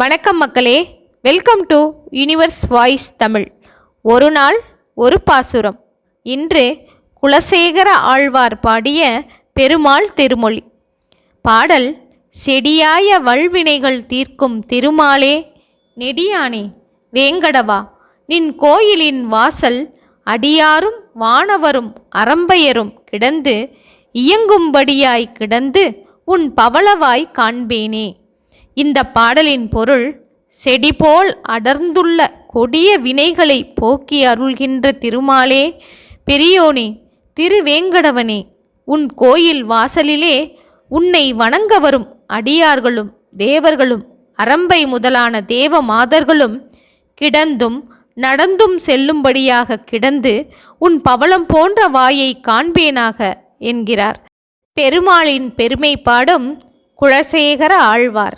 வணக்கம் மக்களே. Welcome to universe voice Tamil ஒரு நாள் ஒரு பாசுரம். இன்று குலசேகர ஆழ்வார் பாடிய பெருமாள் திருமொழி. பாடல் செடியாய வல்வினைகள் தீர்க்கும் திருமாலே நெடியானே வேங்கடவா நின் கோயிலின் வாசல் அடியாரும் வானவரும் அரம்பையரும் கிடந்து இயங்கும்படியாய் கிடந்து உன் பவளவாய் காண்பேனே. இந்த பாடலின் பொருள் செடி போல் அடர்ந்துள்ள கொடிய வினைகளை போக்கி அருள்கின்ற திருமாலே பெரியோனே திருவேங்கடவனே உன் கோயில் வாசலிலே உன்னை வணங்க வரும் அடியார்களும் தேவர்களும் அரம்பை முதலான தேவ மாதர்களும் கிடந்தும் நடந்தும் செல்லும்படியாக கிடந்து உன் பவளம் போன்ற வாயை காண்பேனாக என்கிறார். பெருமாளின் பெருமை பாடும் குலசேகர ஆழ்வார்.